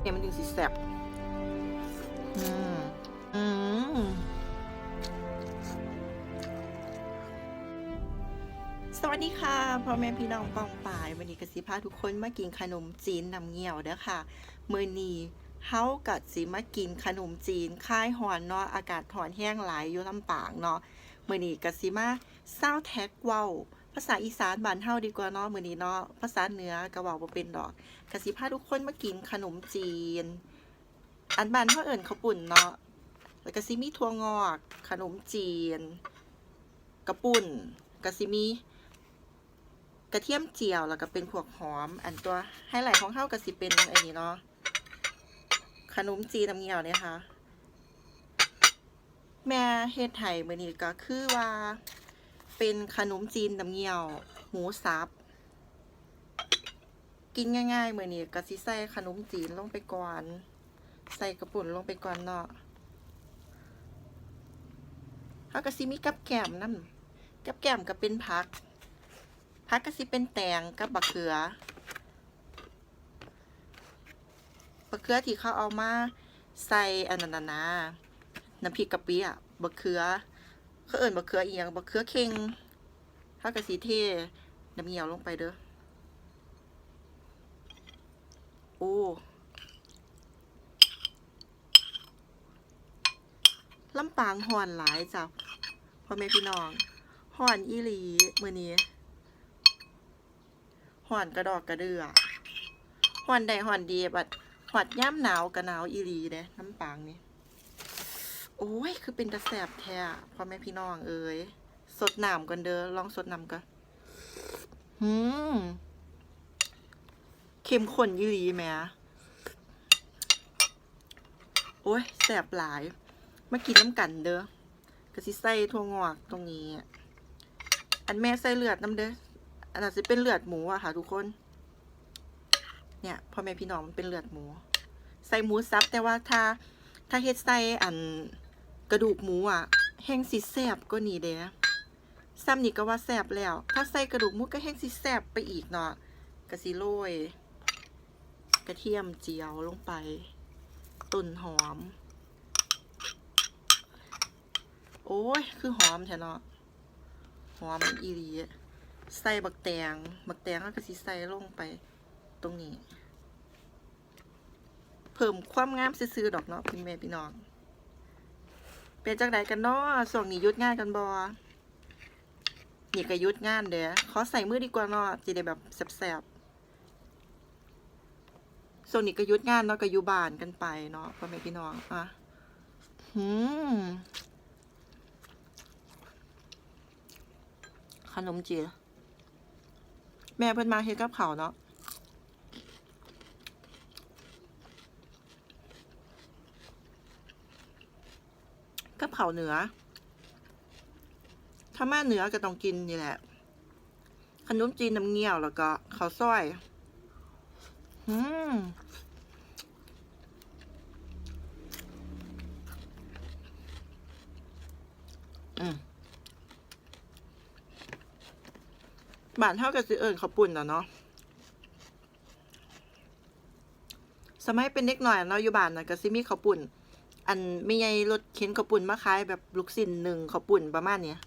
เนี่ยมันถึงสิแซ่บอืมอืมสวัสดีค่ะพ่อแม่พี่น้องปองป่าย วันนี้กสิพาทุกคนมากินขนมจีนน้ำเงี้ยวเด้อค่ะ มื้อนี้เฮากัดสิมากินขนมจีนคลายหอนเนาะอากาศถอนแห้งหลายอยู่ลำปางเนาะมื้อนี้กสิมาเศร้าแท็กเว้า ภาษาอีสานบ้านเฮาดีกว่าเนาะมื้อนี้เนาะภาษาเหนือก็เว้าบ่เป็นดอกกสิพาทุกคนมากินขนมจีน อันบ้านเฮาเอิ้นข้าวปุ่นเนาะแล้วก็สิมีถั่วงอก ขนมจีนกระปุ่นก็สิมีกระเทียมเจียวแล้วก็เป็นพวกหอม อันตัวไฮไลท์ของเฮาก็สิเป็นอันนี้เนาะขนมจีนน้ำเงี้ยวเนี่ยค่ะ แม่เฮ็ดไห้มื้อนี้ก็คือว่า เป็นขนมจีนน้ำเงี้ยวหมูสับกินง่ายๆเหมือนี้ก็สิใส่ขนมจีนลงไปก่อน ใส่กระปุ่นลงไปก่อนเนาะเขาก็สิมีกับแกลมนั่นกับแกลมก็เป็นผักผักก็สิเป็นแตงกับบักเขือบักเขือที่เขาเอามาใส่อันนั้นนะน้ำพริกกะปิอะบักเขือ เขาเอิ่นบักเขืออีหยังบักเขือเค็งเขาก็สิเทน้ำเหี่ยวลงไปเด้อโอ้ลำปางห่อนหลายจ้ะพ่อแม่พี่น้องห่อนอีหลีมือนี้ห่อนกระดอกกระเดือห่อนใดห่อนดีบัดหอดย่ำหนาวกระหนาวอีหลีเด้น้ำปางนี่ โอ้ย คือเป็นตะแสบแท้อะพ่อแม่พี่น้องเอ้ยสดน้ำกันเด้อลองสดน้ำกันหืมเข้มข้นอีหลีแหมโอ้ยแสบหลาย มากินน้ำกันเด้อกะสิใส่ถั่วงอกตรงนี้ อันแม่ใส่เลือดน้ำเด้ออันนั้นสิเป็นเลือดหมูอะค่ะ ทุกคน เนี่ยพ่อแม่พี่น้องมันเป็นเลือดหมู ใส่หมูสับแต่ว่าถ้าถ้าเฮ็ดใส่อัน กระดูกหมูอะแห้งสิแซบก็นี่เด้ซ้ำนี่ก็ว่าแซบแล้ว ถ้าใส่กระดูกหมูก็แห้งสิแซบไปอีกเนาะกระสิโรยกระเทียมเจียวลงไปต้นหอม โอ้ย คือหอมแท้เนาะหอมอีหลีใส่บักแตง บักแตงแล้วก็สิใส่ลงไปตรงนี้ เพิ่มความงามซื่อๆดอกเนาะพี่แม่พี่น้อง เป็นจังไดกันเนาะส่วงนี้ยุดงานกันบ่นี่ก็ยุดงานเด้อขอใส่มือดีกว่าเนาะจะได้แบบแซ่บๆส่วนนี้ก็ยุดงานเนาะก็อยู่บ้านกันไปเนาะพ่อแม่พี่น้องอะหืมขนมจีนแม่เพิ่นมาเฮ็ดกับข้าเนาะ กับข้าวเหนือ ถ้ามาเหนือก็ต้องกินนี่แหละ ขนมจีนน้ำเงี้ยวแล้วก็ข้าวซอย อืมอืมบ้านเท่ากับสิเอิญเขาวปุ่นอะเนาะ สมัยเป็นเด็กหน่อยเนาะอยู่บ้านนะก็สิมีข้าวปุ่น อันไม่ใหญ่รถเข็นข้าวปุ่นมาขายแบบลูกสินหนึ่งข้าวปุ่นประมาณเนี้ย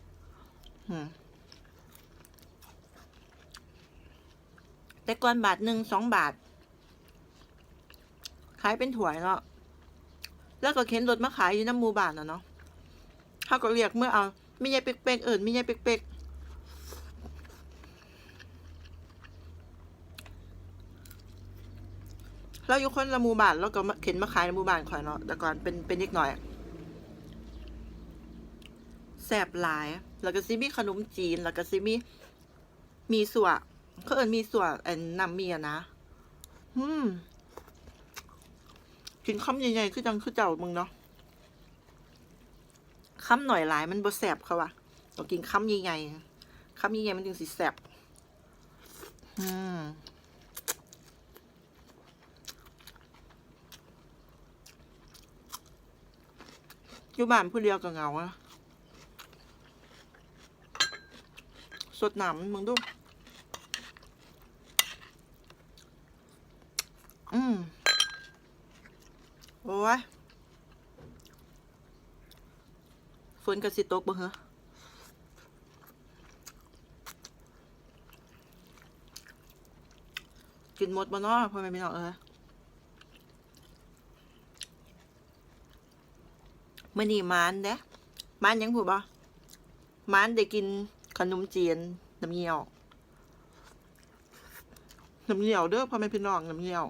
แต่ก่อนบาทหนึ่งสองบาท ขายเป็นถ้วยเนาะแล้วก็เข็นรถมาขายอยู่น้ำมูบานอะเนาะเขาก็เรียกเมื่อเอาไม่ใหญ่เป๊กๆเอิญไม่ใหญ่เป๊กๆ เราอยู่คนละหมู่บ้านแล้วก็เข็นมาขายในหมู่บ้านข่อยเนาะแต่ก่อนเป็นเป็นเด็กหน่อยแสบหลาย แล้วก็ซิมีขนมจีน แล้วก็ซิมีมีสัวเขาเอิญมีสัวแอนนำเมียนะอืมกินคำใหญ่ๆคือจังคือเจ้ามึงเนาะคำหน่อยหลายมันบ่แสบเขาว่ะต้องกินคำใหญ่ๆคำใหญ่ๆมันจึงสิแสบอืม อยู่บ้านผู้เดียวก็เงาอะสดหนามมึงดู อืมโอ้ยฝนกับสิตกบ่เหรอกินหมดบ่เนาะพ่อแม่พี่น้องเอ้ มื้อนี้มานเด้มานยังพูดบ่มานได้กินขนมจีนน้ำเงี้ยวน้ำเงี้ยวเด้อพ่อแม่พี่น้องน้ำเงี้ยว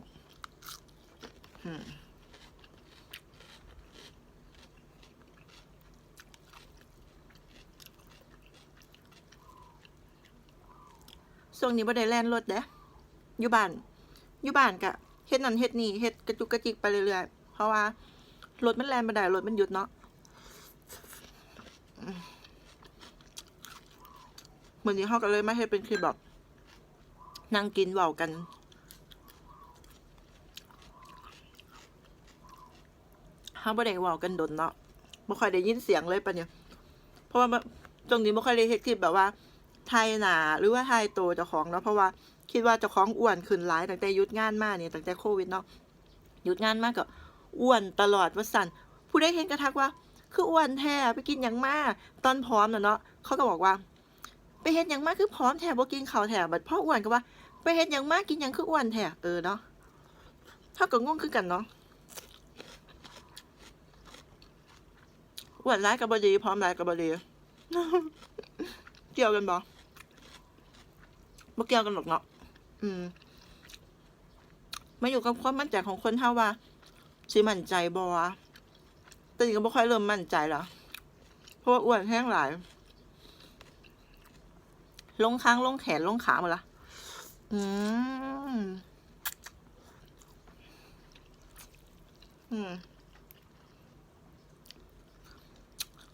อืมช่วงนี้บ่ได้แล่นรถเด้อยู่บ้านอยู่บ้านกะเฮ็ดนั่นเฮ็ดนี่เฮ็ดกระจุกกระจิกไปเรื่อยๆเพราะว่า รถมันแล่นบ่ได้รถมันหยุดเนาะอืมมื้อนี้เฮาก็เลยไมาเฮ็ดเป็นคลิปแบบนั่งกินเว้ากันเฮาบ่ได้เว้ากันดนเนาะบ่ค่อยได้ยินเสียงเลยปะเนี่ย เพราะว่าช่วงนี้บ่ค่อยได้เฮ็ดคลิปแบบว่าไทยหนาหรือว่าไทยโตเจ้าของเนาะเพราะว่าคิดว่าเจ้าของอ้วนขึ้นหลายตั้งแต่ยุดงานมากเนี่ยตั้งแต่โควิดเนาะยุดงานมากก็ อ้วนตลอดว่าสันผู้ได้เห็นกระทักว่า คืออ้วนแท้ไปกินอย่างมากตอนพร้อมนะเนาะเขาก็บอกว่า ไปเฮ็ดอย่างมากคือพร้อมแท้บ่กินข้าวแท้บัดพ่ออ้วนก็ว่า ไปเฮ็ดอย่างมากกินหยังคืออ้วนแท้เออเนาะเท่ากับง่วงคือกันเนาะอ้วนร้ายกับบดีพร้อมร้ายกับบดีเกี่ยวกันบ่บ่เกี่ยวกันหรอกเนาะอืมมาอยู่กับความมั่นใจของคนเท่าว่า สิมั่นใจบ่วะแต่นี่ก็บ่ค่อยเริ่มมั่นใจแล้วเพราะว่าอ้วนแห้งหลาย ลงค้างลงแขนลงขาหมดละอืม อืม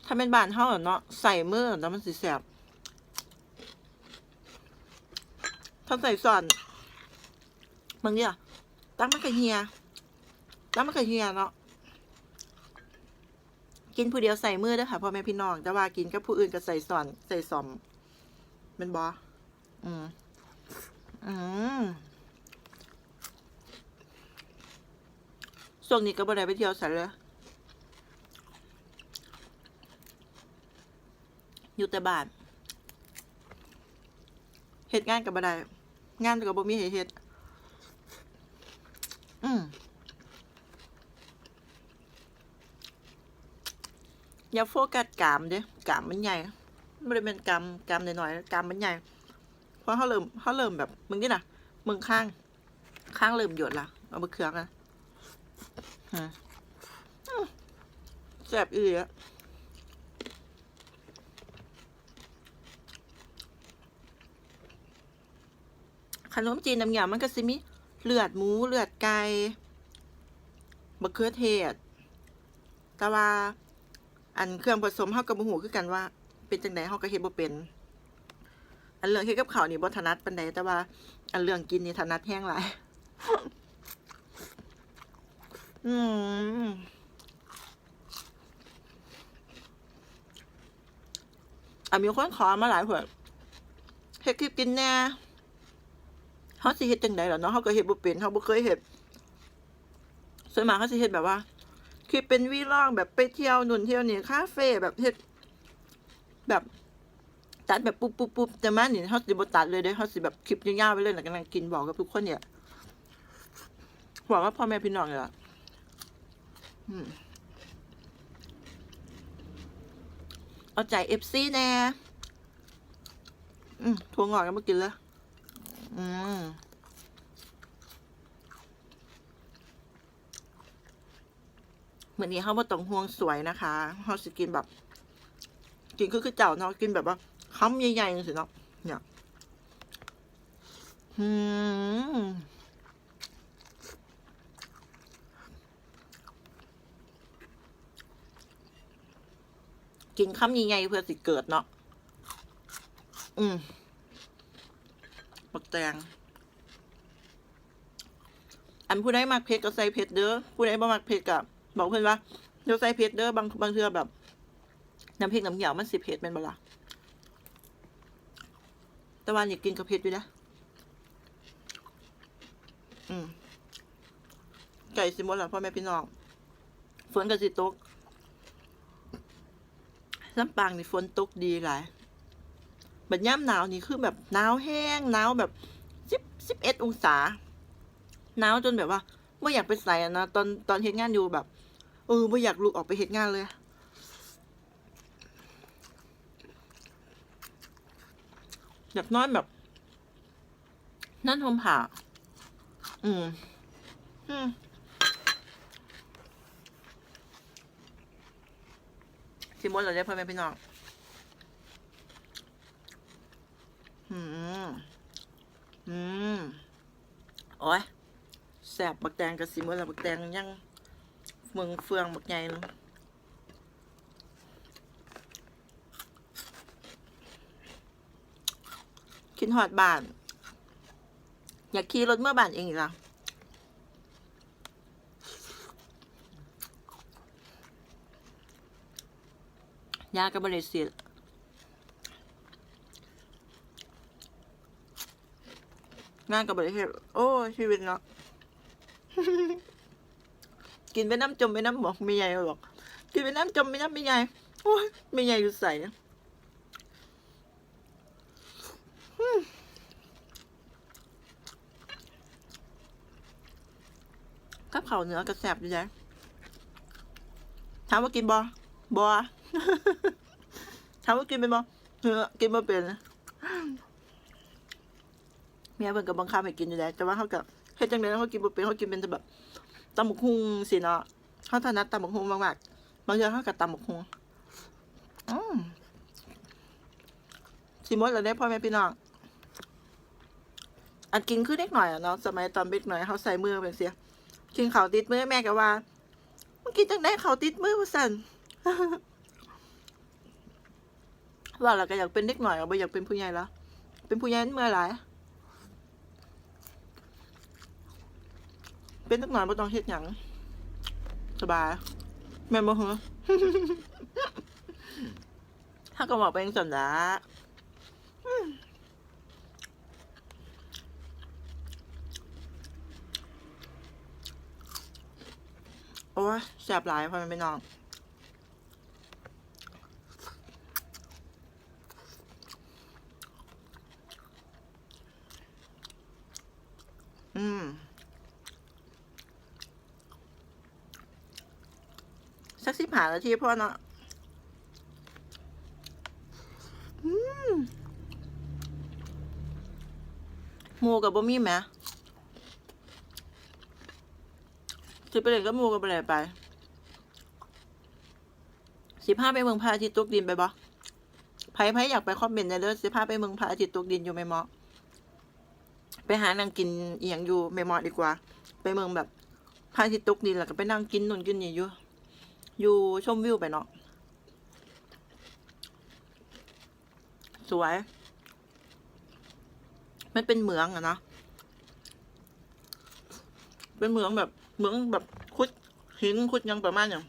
ถ้าเป็นบานเฮาเนาะใส่มือแล้วมันสิแสบถ้าใส่ส่อนบางเนี่ยตั้งมันก็เฮีย ตั้งมันก็เฮียเนาะกินผู้เดียวใส่มือเด้อค่ะพ่อแม่พี่น้องแต่ว่ากินกับผู้อื่นก็ใส่ส่อนใส่ซอมเป็นบออืมอืมช่วงนี้ก็บ่ได้ไปเที่ยวใส่เลยอยู่แต่บ้านเหตุงานกับบ่ได้งานกับบ่มีให้เฮ็ดอืม อย่าโฟกัสกามเด้กามมันใหญ่ไม่ได้เป็นกามกามน้อยๆกามมันใหญ่เพราะเขาเริ่มเขาเริ่มแบบมึงนี่นะมึงข้าง ข้างเริ่มหยดละเอาไปเครื่องนะฮะแสบอีอะขนมจีนน้ำยามันก็สิมีเลือดหมูเลือดไก่บะเขือเทศต่ว่า อันเครื่องผสมเฮากับบ่ฮู้คือกันว่า เป็นจังไดเฮาก็เฮ็ดบ่เป็น อันเรื่องเฮ็ดกับข้าวนี่บ่ถนัดปานใดแต่ว่า อันเรื่องกินนี่ถนัดแฮงหลายอืมอะมีคนขอมาหลายเพิ่นเฮ็ดคลิปกินแน่เฮาสิเฮ็ดจังไดล่ะเนาะเฮาก็เฮ็ดบ่เป็นเฮาบ่เคยเฮ็ดส่วนมากเขาสิเฮ็ดแบบว่า คือเป็นวีล่องแบบไปเที่ยวนู่นเที่ยวนี่คาเฟ่แบบเฮ็ดแบบตัดแบบปุ๊บปุ๊บปุ๊บแต่มานี่เฮาสิบตัดเลยเด้เฮาสิแบบคลิปยาวๆไปเลยแล้วกำลังกินบอกกับทุกคนเนี่ยบอกว่าพ่อแม่พี่น้องเนี่ยล่ะอืมเอาใจ FC แน่อืมถั่วงอกยังบ่กินเลยอืม เหมือนนี้เขาบ่ต้องห่วงสวยนะคะเขาสิกินแบบ กินคือคือเจ้าเนาะกินแบบว่าคำใหญ่ๆจังสิเนาะเนี่ยอืมกินคำใหญ่ๆเพื่อสิเกิดเนาะ อืมบักแตง อันผู้ใดมักเผ็ดก็ใส่เผ็ดเด้อ ผู้ใดบ่มักเผ็ดก็บ บอกเพิ่อนว่าเดี๋ยวใส่เผ็ดเด้อบางบางเทื่อแบบ น้ำพริกน้ำเหี่ยวมันสิเผ็ดแม่นบล่ะแต่ว่าอยากกินกับเผ็ดอยู่นะอืมไก่สิมดล้วพ่อแม่พี่น้องฝนก็สิตกลำปางนี่ฝนตกดีหลายบัดย่ำหนาวนี่คือแบบหนาวแห้งหนาวแบบสิบสิบเอ็ดองศาหนาวจนแบบว่าไม่อยากไปใส่นะตอนตอนเฮ็ดงานอยู่แบบ เออไม่อยากลุกออกไปเฮ็ดงานเลย อยากนอนแบบนั่นทมผ่า อืม อืมสิมดเราได้พ่อแม่พี่น้อง อืม อืม โอ้ยแสบบักแดงกับสิมดแล้วบักแดงยัง เมืองเฟืองบักใหญ่เนาะกินหอดบ้าน อยากขี่รถเมื่อบ้านเองอีกแล้วยากับบริสิทธิ์งานกับบริสิทธิ์โอ้ ชีวิตเนาะ กินไปน้ำจมไปน้ำบอกไม่ใหญ่บอก กินไปน้ำจมไปน้ำไม่ใหญ่โอ้ยไม่ใหญ่อยู่ใส่กับเขาวเหนือกระแสบอยู่ใจถามว่ากินบอบอถามว่ากินเป็นบอเออกินมาเป็นเมียเพิ่นกับบังคับให้กินอยู่แล้วแต่ว่าเขากับเฮ็ดจังได๋เขากินบ่เป็นเขากินเป็นแต่แบบ ตำบักหุ่งสิเนาะเขาถนัดตำบักหุ่งมากๆบางอย่างเขากับตำบักหุ่งอืมสิมดแล้วได้พ่อแม่พี่น้อง อันกินคือเด็กหน่อยอะเนาะ สมัยตอนเด็กหน่อยเขาใส่มือเป็นเสีย กินข้าวติดมือแม่ก็ว่ามันกินจังได๋ข้าวติดมือว่าซั่นว่าเราก็อยากเป็นเด็กหน่อยเราไม่อยากเป็นผู้ใหญ่แล้ว เป็นผู้ใหญ่เมื่อไหร่ เป็นเด็กหน่อยไม่ต้องเฮ็ดหยังสบาย แม่นบ่เหรอถ้าก็บอกไปเองสันละอืมโอ้ยแสบหลายพอมันไปนอนอืม สิบหานาทีพ่อเนาะอืมหมูกับบ่มีไหมจะไปเล่นกับหมูกับอะไรไปสิพาไปเมืองพระอาทิตย์ตกดินไปบ่ไพ่ไพ่อยากไปคอมเมนต์ในเด้อสิพาไปเมืองพระอาทิตย์ตกดินอยู่ไหมหมอไปหานางกินเอียงอยู่ไม่เหมาะดีกว่า ไปเมืองแบบพระอาทิตย์ตกดินแล้วก็ไปนั่งกินนู่นกินนี่อยู่ อยู่ชมวิวไปเนาะสวย มันเป็นเหมืองอะนะ เป็นเหมืองแบบ เหมืองแบบคุดหินคุดยังประมาณอย่าง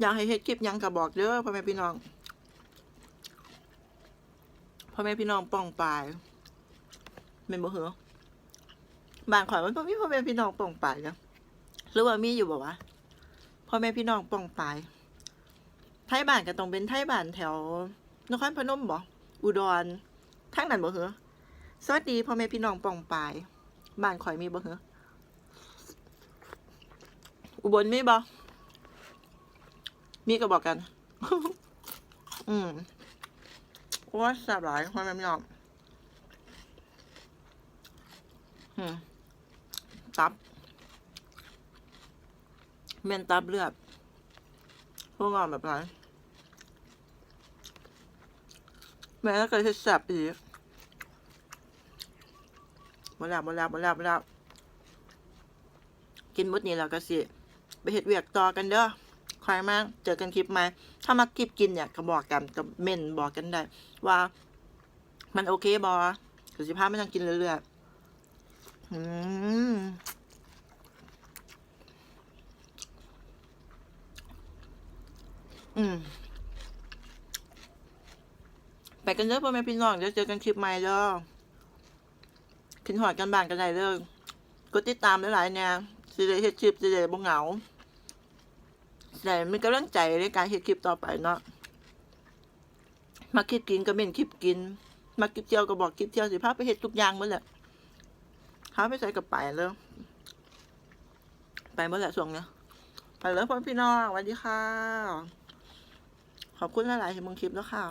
อยากให้เฮ็ดคลิปยังก็บบอกเด้อพ่อแม่พี่น้องพ่อแม่พี่น้องป้องปลายเมนบ่เหรอ บ้านข่อยมันบ่มีพ่อแม่พี่น้องป้องปลายนะหรือว่ามีอยู่บ่วะพ่อแม่พี่น้องป้องปายไทยบ้านก็ต้องเป็นไทยบ้านแถวนครพนมบ่อุดรทางนั้นบ่เหรอสวัสดีพ่อแม่พี่น้องป้องปายบ้านข่อยมีบ่เหรออุบลมีบ่มีก็บอกกัน อืมโอ้ยแสบหลายความไม่ยอมอืม ตับเมนตับเลือดพวกงอนแบบไหนแม่แล้วก็จะแสบอีกหมดแล้วหมดแล้วหมดแล้วหมดแล้วกินหมดนี้แล้วก็สิ ไปเห็ดเวียกต่อกันเด้อคอยมาก เจอกันคลิปใหมถ้ามาคลิปกินเนี่ยก็บอกกันกับเมนบอกกันได้ ว่ามันโอเคบอสุสิภาพไม่ต้องกินเรื่อยๆ อืมไปกันเด้อพ่อแม่พี่น้องเดี๋ยวเจอกันคลิปใหม่เด้อขึ้นหอดกันบ้านกันได้เด้อกดติดตามหลายๆเนี่ยสิได้เฮ็ดคลิปสิได้บ่เหงาแต่มีกำลังใจในการเฮ็ดคลิปต่อไปเนาะมาคลิปกินก็เป็นคลิปกิน มาคลิปเที่ยวก็บอกคลิปเที่ยวสิพาไปเฮ็ดทุกอย่างหมดแหละ พาไม่ใส่กระไปเลยไปเมดแหร่ส่วงเนี่ยไปแล้วพ่อพี่น้องสวัสดีค่ะ ขอบคุณหลายๆที่มึงคลิปแล้วค่ะ